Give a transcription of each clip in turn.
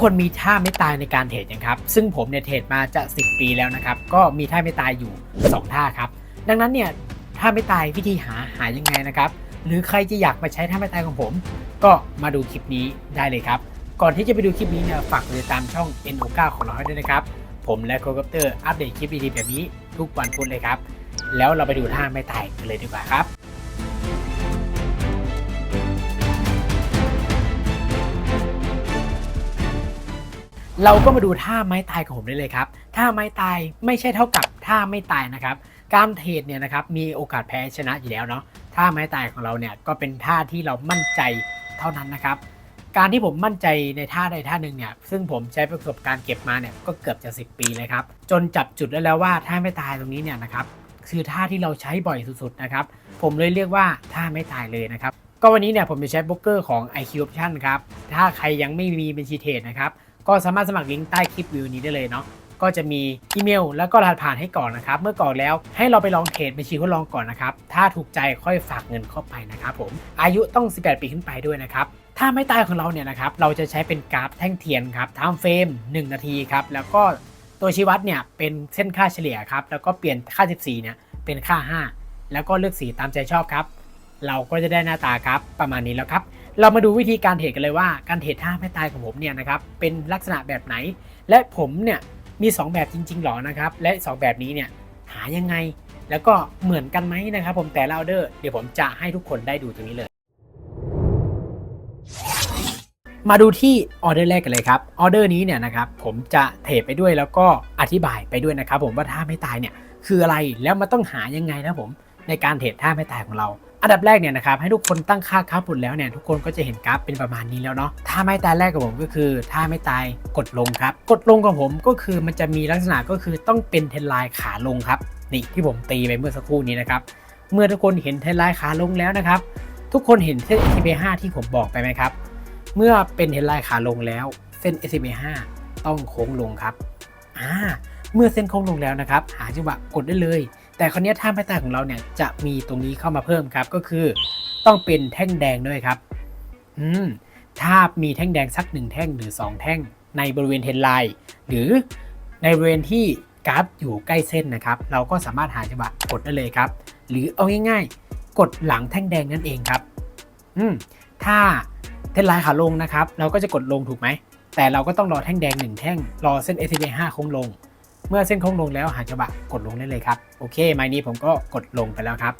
คนมีท่าไม่ตายในการเทรดยังครับ ซึ่งผมเนี่ยเทรดมาจะ 10 ปีแล้วนะครับ ก็มีท่าไม่ตายอยู่ 2 ท่าครับ ดังนั้นเนี่ยท่าไม่ตายวิธีหาหายังไงนะครับ หรือใครจะอยากมาใช้ท่าไม่ตายของผม ก็มาดูคลิปนี้ได้เลยครับ ก่อนที่จะไปดูคลิปนี้เนี่ยฝากติดตามช่อง NO9 ของเราให้ด้วยนะครับ ผมและโคกัปเตอร์อัปเดตคลิปดีๆแบบนี้ทุกวันพุธเลยครับ แล้วเราไปดูท่าไม่ตายกันเลยดีกว่าครับ เราก็มาดูท่าไม้ตายของผมได้เลยครับ ท่าไม้ตายไม่ใช่เท่ากับท่าไม่ตายนะครับ การเทรดเนี่ยนะครับมีโอกาสแพ้ชนะอยู่แล้วเนาะ ท่าไม้ตายของเราเนี่ยก็เป็นท่าที่เรามั่นใจเท่านั้นนะครับ การที่ผมมั่นใจในท่าใดท่าหนึ่งเนี่ย ซึ่งผมใช้ประสบการณ์เก็บมาเนี่ยก็เกือบจะ 10 ปีเลยครับ จนจับจุดได้แล้วว่าท่าไม่ตายตรงนี้เนี่ยนะครับคือท่าที่เราใช้บ่อยสุดๆนะครับ ผมเลยเรียกว่าท่าไม่ตายเลยนะครับ ก็วันนี้เนี่ยผมจะใช้โบรกเกอร์ของ IQ Option ครับ ถ้าใครยังไม่มีบัญชีเทรดนะครับ ก็สามารถสมัครลิงก์ใต้คลิปวิวนี้ได้เลยเนาะก็จะมีอีเมล แล้วก็รหัสผ่านให้ก่อนนะครับ เมื่อกรอกแล้วให้เราไปลองเทรดบัญชีทดลองก่อนนะครับ ถ้าถูกใจค่อยฝากเงินเข้าไปนะครับผม อายุต้อง 18 ปีขึ้นไปด้วยนะครับ ถ้าไม่ตายของเราเนี่ยนะครับ เราจะใช้เป็นกราฟแท่งเทียนครับทม์เฟรม 1 นาทีครับ แล้วก็ตัวชี้วัดเนี่ยเป็นเส้นค่าเฉลี่ยครับ แล้วก็เปลี่ยนค่า 14 เนี่ยเป็นค่า 5 แล้วก็เลือกสีตามใจชอบครับ เราก็จะได้หน้าตาครับประมาณนี้แล้วครับ เรามาดูวิธีการเทรดกันเลยว่าการเทรดท่าไม่ตายของผมเนี่ยนะครับเป็นลักษณะแบบไหน และผมเนี่ยมี 2 แบบจริงๆหรอนะครับและ 2 แบบนี้เนี่ยหายังไง แล้วก็เหมือนกันไหมนะครับ ผมแต่ละออเดอร์เดี๋ยวผมจะให้ทุกคนได้ดูตรงนี้เลย มาดูที่ออเดอร์แรกกันเลยครับออเดอร์นี้เนี่ยนะครับผมจะเทรดไปด้วยแล้วก็อธิบายไปด้วยนะครับ ผมว่าท่าไม่ตายเนี่ยคืออะไรแล้วมันต้องหายังไงนะผมในการเทรดท่าไม่ตายของเรา อันดับแรกเนี่ยนะครับให้ทุกคนตั้งค่าค้าผลแล้วเนี่ยทุกคนก็จะเห็นกราฟเป็นประมาณนี้แล้วเนาะท่าไม่ตายแรกกับผมก็คือท่าไม่ตายกดลงครับ กดลงของผมก็คือมันจะมีลักษณะก็คือต้องเป็นเทรนไลน์ขาลงครับนี่ที่ผมตีไปเมื่อสักครู่นี้นะครับเมื่อทุกคนเห็นเทรนไลน์ขาลงแล้วนะครับทุกคนเห็นเส้น SMA 5ที่ผมบอกไปไหมครับ เมื่อเป็นเทรนไลน์ขาลงแล้ว เส้น SMA 5ต้องโค้งลงครับอ่าเมื่อเส้นโค้งลงแล้วนะครับ หาจังหวะกดได้เลย แต่คราวนี้ท่าไม่ตายของเราเนี่ยจะมีตรงนี้เข้ามาเพิ่มครับ ก็คือต้องเป็นแท่งแดงด้วยครับ อืม ถ้ามีแท่งแดงสักหนึ่งแท่งหรือ 2 แท่งในบริเวณเทนไลน์หรือในบริเวณที่กราฟอยู่ใกล้เส้นนะครับ เราก็สามารถหาจังหวะกดได้เลยครับ หรือเอาง่ายๆ กดหลังแท่งแดงนั่นเองครับ อืม ถ้าเทนไลน์ขาลงนะครับ เราก็จะกดลงถูกไหม แต่เราก็ต้องรอแท่งแดงหนึ่งแท่ง รอเส้น s อ5โค้งลง เมื่อเส้นโค้งลงแล้วหาจังหวะกดลงได้เลยครับโอเคไม้นี้ผมก็กดลงไปแล้วครับ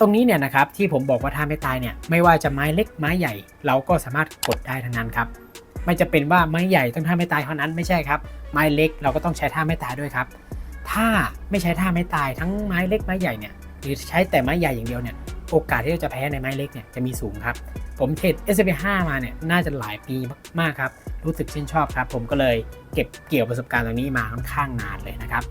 ตรงนี้เนี่ยนะครับที่ผมบอกว่าถ้าไม่ตายเนี่ยไม่ว่าจะไม้เล็กไม้ใหญ่ เราก็สามารถกดได้ทั้งนั้นครับไม่จะเป็นว่าไม้ใหญ่ต้องท่าไม่ตายเท่านั้นไม่ใช่ครับ ไม้เล็กเราก็ต้องใช้ท่าไม่ตายด้วยครับ ถ้าไม่ใช้ท่าไม่ตายทั้งไม้เล็กไม้ใหญ่เนี่ยหรือใช้แต่ไม้ใหญ่อย่างเดียวเนี่ย โอกาสที่เราจะแพ้ในไม้เล็กเนี่ยจะมีสูงครับ ผมเทรด s อ5มาเนี่ยน่าจะหลายปีมากๆครับ รู้สึกชื่นชอบครับ ผมก็เลยเก็บเกี่ยวประสบการณ์ตรงนี้มาค่อนข้างนานเลยนะครับ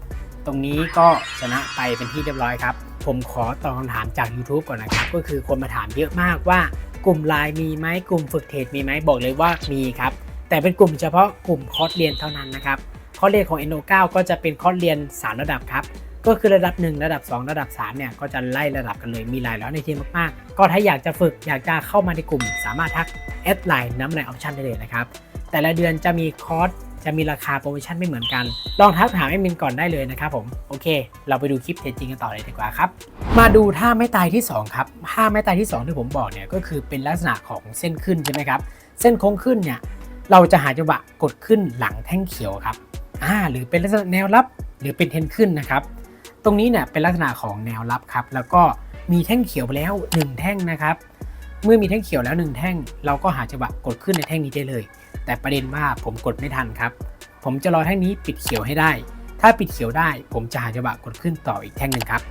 ตรงนี้ก็ชนะไปเป็นที่เรียบร้อยครับ ผมขอตอบคำถามจาก YouTube ก่อนนะครับ ก็คือคนมาถามเยอะมากว่ากลุ่มไลน์มีไหมกลุ่มฝึกเทรดมีไหมบอกเลยว่ามีครับ แต่เป็นกลุ่มเฉพาะกลุ่มคอร์สเรียนเท่านั้นนะครับคอร์สเรียนของ NO9 ก็จะเป็นคอร์สเรียน 3 ระดับครับ ก็คือระดับ 1 ระดับ 2 ระดับ3เนี่ยก็จะไล่ระดับกันเลยมีหลายร้อยในทีมมากๆ ก็ถ้าอยากจะฝึกอยากจะเข้ามาในกลุ่ม สามารถทักแอดไลน์น้ำในออปชันได้เลยนะครับ แต่ละเดือนจะมีคอร์สจะมีราคาโปรโมชั่นไม่เหมือนกัน ลองทักถามแอดมินก่อนได้เลยนะครับผม โอเค เราไปดูคลิปเทจริงกันต่อเลยดีกว่าครับ มาดูท่าไม่ตายที่ 2 ครับ ท่าไม่ตายที่ 2 ที่ผมบอกเนี่ยก็คือเป็นลักษณะของเส้นขึ้นใช่ไหมครับ เส้นโค้งขึ้นเนี่ยเราจะหาจังหวะกดขึ้นหลังแท่งเขียวครับ อ่า หรือเป็นลักษณะแนวรับหรือเป็นเทนขึ้นนะครับ ตรงนี้เนี่ยเป็นลักษณะของแนวรับครับ แล้วก็มีแท่งเขียวไปแล้ว 1 แท่งนะครับ เมื่อมีแท่งเขียวแล้ว 1 แท่ง เราก็หาจังหวะกดขึ้นในแท่งนี้ได้เลย แต่ประเด็นว่าผมกดไม่ทันครับ ผมจะรอแท่งนี้ปิดเขียวให้ได้ ถ้าปิดเขียวได้ ผมจะหาจังหวะกดขึ้นต่ออีกแท่งหนึ่งครับ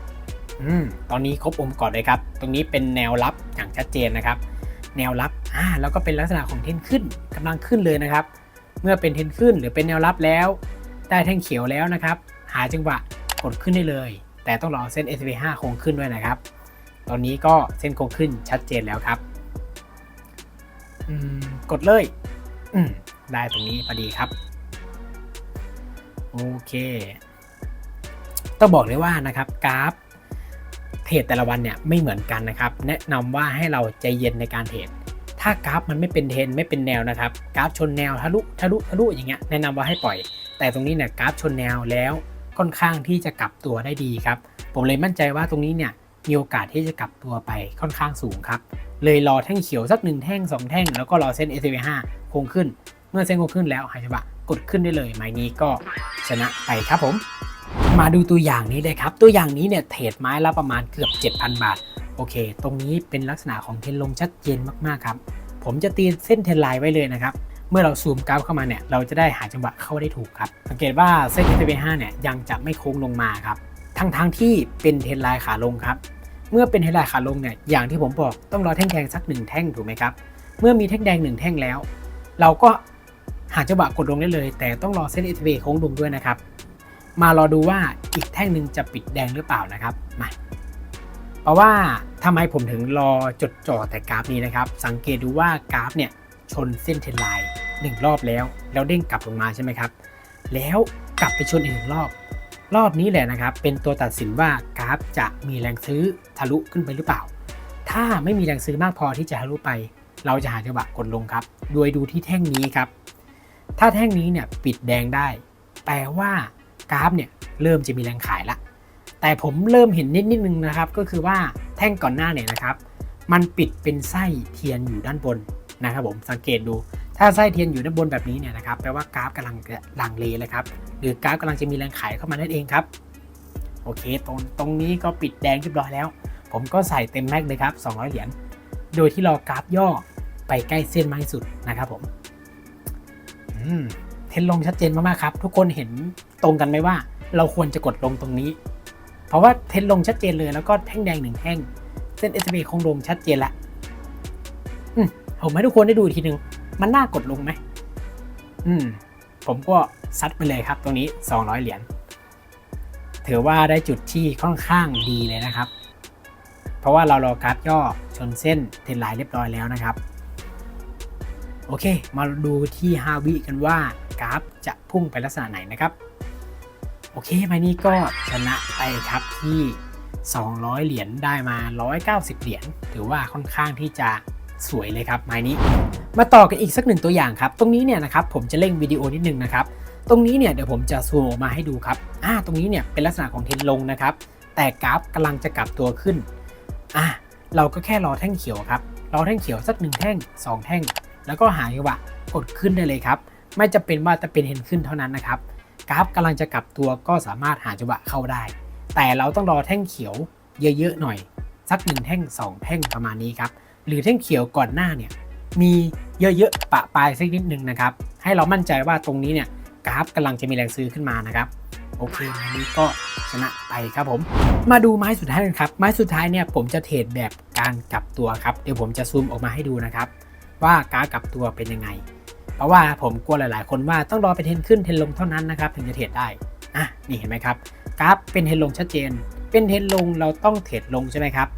อืมตอนนี้ครบองค์ประกอบเลยครับ ตรงนี้เป็นแนวรับอย่างชัดเจนนะครับ แนวรับอ่าแล้วก็เป็นลักษณะของเทนขึ้นกำลังขึ้นเลยนะครับ เมื่อเป็นเทนขึ้นหรือเป็นแนวรับแล้ว ได้แท่งเขียวแล้วนะครับ หาจังหวะ กดขึ้นได้เลย แต่ต้องรอเส้น S P 5โค้งขึ้นด้วยนะครับ ตอนนี้ก็เส้นโค้งขึ้นชัดเจนแล้วครับกดเลยได้ตรงนี้พอดีครับ โอเค ต้องบอกเลยว่านะครับกราฟเทรดแต่ละวันเนี่ยไม่เหมือนกันนะครับ แนะนำว่าให้เราใจเย็นในการเทรดถ้ากราฟมันไม่เป็นเทรนไม่เป็นแนวนะครับกราฟชนแนวทะลุทะลุทะลุอย่างเงี้ยแนะนำว่าให้ปล่อย แต่ตรงนี้เนี่ยกราฟชนแนวแล้ว ค่อนข้างที่จะกลับตัวได้ดีครับ ผมเลยมั่นใจว่าตรงนี้เนี่ยมีโอกาสที่จะกลับตัวไปค่อนข้างสูงครับ เลยรอแท่งเขียวสักหนึ่งแท่งสองแท่ง แล้วก็รอเส้น s อ5ค้งขึ้น เมื่อเส้นคงขึ้นแล้วหายจังหวะกดขึ้นได้เลยไม้นี้ก็ชนะไปครับผม มาดูตัวอย่างนี้เลยครับ ตัวอย่างนี้เนี่ยเทรดไม้ละประมาณเกือบ 7,000 บาท โอเค ตรงนี้เป็นลักษณะของเทรนลงชัดเจนมากๆครับ ผมจะตีเส้นเทรนไลน์ไว้เลยนะครับ เมื่อเราซูมกราฟเข้ามาเนี่ยเราจะได้หาจังหวะเข้าได้ถูกครับ สังเกตว่าเส้น s อ5เนี่ยยังจะไม่โค้งลงมาครับทั้งทงๆที่เป็นเทรนไลน์ขาลงครับเมื่อเป็นเทรนไลน์ขาลงเนี่ยอย่างที่ผมบอกต้องรอแท่งแดงสักหนึ่งแท่งถูกไหมครับเมื่อมีแท่งแดงหนึ่งแท่งแล้ว เราก็หาจังหวะกดลงได้เลย แต่ต้องรอเส้น s อ a โค้งลงด้วยนะครับมารอดูว่าอีกแท่งหนึ่งจะปิดแดงหรือเปล่านะครับมาเพราะว่าทำไมผมถึงรอจดจ่อแต่กราฟนี้นะครับ สังเกตดูว่ากราฟเนี่ย ชนเส้นเทรนไลน์หนึ่งรอบแล้ว แล้วเด้งกลับลงมาใช่ไหมครับ แล้วกลับไปชนอีกหนึ่งรอบ รอบนี้แหละนะครับ เป็นตัวตัดสินว่ากราฟจะมีแรงซื้อทะลุขึ้นไปหรือเปล่า ถ้าไม่มีแรงซื้อมากพอที่จะทะลุไป เราจะหาจังหวะกดลงครับ โดยดูที่แท่งนี้ครับ ถ้าแท่งนี้เนี่ยปิดแดงได้ แปลว่ากราฟเนี่ยเริ่มจะมีแรงขายละ แต่ผมเริ่มเห็นนิดนิดนึงนะครับ ก็คือว่าแท่งก่อนหน้าเนี่ยนะครับ มันปิดเป็นไส้เทียนอยู่ด้านบน นะครับผมสังเกตดู ถ้าไส้เทียนอยู่ด้านบนแบบนี้เนี่ยนะครับแปลว่ากราฟกำลังจะลังเลเลยครับหรือกราฟกำลังจะมีแรงขายเข้ามานั่นเองครับโอเคตรงตรงนี้ก็ปิดแดงเรียบร้อยแล้ว ผมก็ใส่เต็มแม็กเลยครับ 200 เหรียญโดยที่รอกราฟย่อไปใกล้เส้นมากที่สุดนะครับผมอืมเทนลงชัดเจนมากๆครับ ทุกคนเห็นตรงกันไหมว่า เราควรจะกดลงตรงนี้ เพราะว่าเทนลงชัดเจนเลยแล้วก็แท่งแดงหนึ่งแท่ง เส้น s อ b คงลงชัดเจนละอืม ผมให้ทุกคนได้ดูอีกทีหนึ่งมันน่ากดลงไหม อืม ผมก็ซัดไปเลยครับ ตรงนี้ 200 เหรียญ ถือว่าได้จุดที่ค่อนข้างดีเลยนะครับ เพราะว่าเรารอกราฟย่อชนเส้นเทรนไลน์เรียบร้อยแล้วนะครับ โอเค มาดูที่ฮาวิกันว่ากราฟจะพุ่งไปลักษณะไหนนะครับ โอเคไมนี้ก็ชนะไปครับที่ 200 เหรียญได้มา 190 เหรียญ ถือว่าค่อนข้างที่จะ สวยเลยครับไม้นี้ มาต่อกันอีกสักหนึ่งตัวอย่างครับ ตรงนี้เนี่ยนะครับผมจะเร่งวิดีโอนิดนึงนะครับ ตรงนี้เนี่ยเดี๋ยวผมจะซูมออกมาให้ดูครับอ่าตรงนี้เนี่ยเป็นลักษณะของเทนลงนะครับ แต่กราฟกำลังจะกลับตัวขึ้นอะเราก็แค่รอแท่งเขียวครับ รอแท่งเขียวสักหนึ่งแท่งสองแท่ง แล้วก็หาจังหวะกดขึ้นได้เลยครับ ไม่จะเป็นว่าจะเป็นเห็นขึ้นเท่านั้นนะครับ กราฟกำลังจะกลับตัวก็สามารถหาจังหวะเข้าได้ แต่เราต้องรอแท่งเขียวเยอะๆหน่อย สักหนึ่งแท่งสองแท่งประมาณนี้ครับ หรือแท่งเขียวก่อนหน้าเนี่ยมีเยอะๆปะปลายสักนิดนึงนะครับให้เรามั่นใจว่าตรงนี้เนี่ยกราฟกำลังจะมีแรงซื้อขึ้นมานะครับโอเคอันนี้ก็ชนะไปครับผม มาดูไม้สุดท้ายกันครับ ไม้สุดท้ายเนี่ยผมจะเทรดแบบการกลับตัวครับ เดี๋ยวผมจะซูมออกมาให้ดูนะครับ ว่ากราฟกลับตัวเป็นยังไง เพราะว่าผมกลัวหลาย ๆ คนว่าต้องรอไปเทรนขึ้นเทรนลงเท่านั้นนะครับถึงจะเทรดได้อะนี่เห็นไหมครับกราฟเป็นเทรนลงชัดเจน เป็นเทรนลงเราต้องเทรดลงใช่ไหมครับ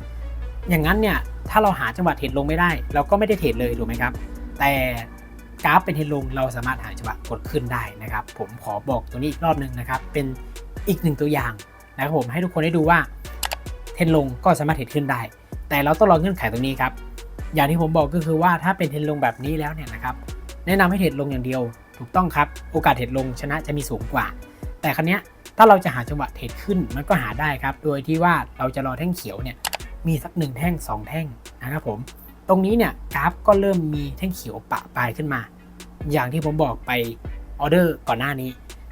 อย่างนั้นเนี่ยถ้าเราหาจังหวะเทรดลงไม่ได้ เราก็ไม่ได้เทรดเลยถูกไหมครับ แต่กราฟเป็นเทรนลงเราสามารถหาจังหวะกดขึ้นได้นะครับ ผมขอบอกตัวนี้อีกรอบหนึ่งนะครับ เป็นอีกหนึ่งตัวอย่างนะครับผมให้ทุกคนได้ดูว่าเทรนลงก็สามารถเทรดขึ้นได้ แต่เราต้องรอเงื่อนไขตรงนี้ครับอย่างที่ผมบอกก็คือว่าถ้าเป็นเทรนลงแบบนี้แล้วเนี่ยนะครับแนะนำให้เทรดลงอย่างเดียว ถูกต้องครับ โอกาสเทรดลงชนะจะมีสูงกว่า แต่ครั้นี้ถ้าเราจะหาจังหวะเทรดขึ้นมันก็หาได้ครับ โดยที่ว่าเราจะรอแท่งเขียวเนี่ย มีสักหนึ่งแท่ง 2 แท่งนะครับผม ตรงนี้เนี่ยกราฟก็เริ่มมีแท่งเขียวปะปลายขึ้นมา อย่างที่ผมบอกไปออเดอร์ก่อนหน้านี้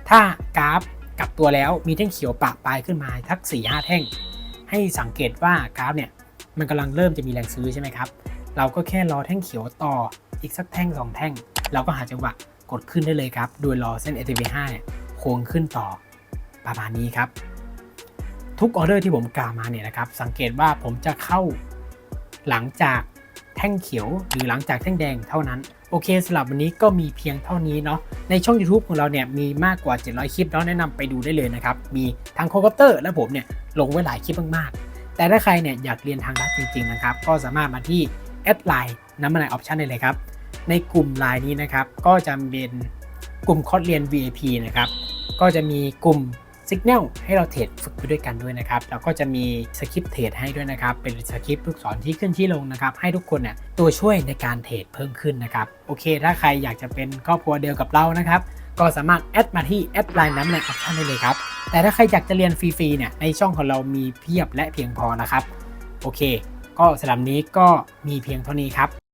ถ้ากราฟกลับตัวแล้วมีแท่งเขียวปะปลายขึ้นมาทัก4ี่ห้าแท่ง ให้สังเกตว่ากราฟเนี่ยมันกำลังเริ่มจะมีแรงซื้อใช่ไหมครับ เราก็แค่รอแท่งเขียวต่ออีกสักแท่ง 2 แท่ง เราก็หาจังหวะกดขึ้นได้เลยครับ โดยรอเส้น s อ p 5เนี่ยโค้งขึ้นต่อประมาณนี้ครับ ทุกออเดอร์ที่ผมกล่าวมาเนี่ยนะครับ สังเกตว่าผมจะเข้าหลังจากแท่งเขียว หรือหลังจากแท่งแดงเท่านั้น โอเคสำหรับวันนี้ก็มีเพียงเท่านี้เนาะในช่อง YouTube ของเราเนี่ยมีมากกว่า 700 คลิปแล้วแนะนำไปดูได้เลยนะครับ มีทั้งโคคอปเตอร์และผมเนี่ยลงไว้หลายคลิปมากๆ แต่ถ้าใครเนี่ยอยากเรียนทางลัดจริงๆนะครับก็สามารถมาที่แอดไลน์น้ำมันไอออปชันได้เลยครับในกลุ่มไลน์นี้นะครับก็จะเป็นกลุ่มคอร์สเรียน VIP นะครับก็จะมีกลุ่ม สัญญาณให้เราเทรดฝึกไปด้วยกันด้วยนะครับแล้วก็จะมีสคริปต์เทรดให้ด้วยนะครับ เป็นสคริปต์ลูกศรที่ขึ้นที่ลงนะครับ ให้ทุกคนเนี่ยตัวช่วยในการเทรดเพิ่มขึ้นนะครับ โอเค ถ้าใครอยากจะเป็นครอบครัวเดียวกับเรานะครับ ก็สามารถแอดมาที่แอดไลน์น้ำแรงออปชั่นได้เลยครับ แต่ถ้าใครอยากจะเรียนฟรีๆเนี่ยในช่องของเรามีเพียบและเพียงพอนะครับ โอเค ก็สำหรับนี้ก็มีเพียงเท่านี้ครับ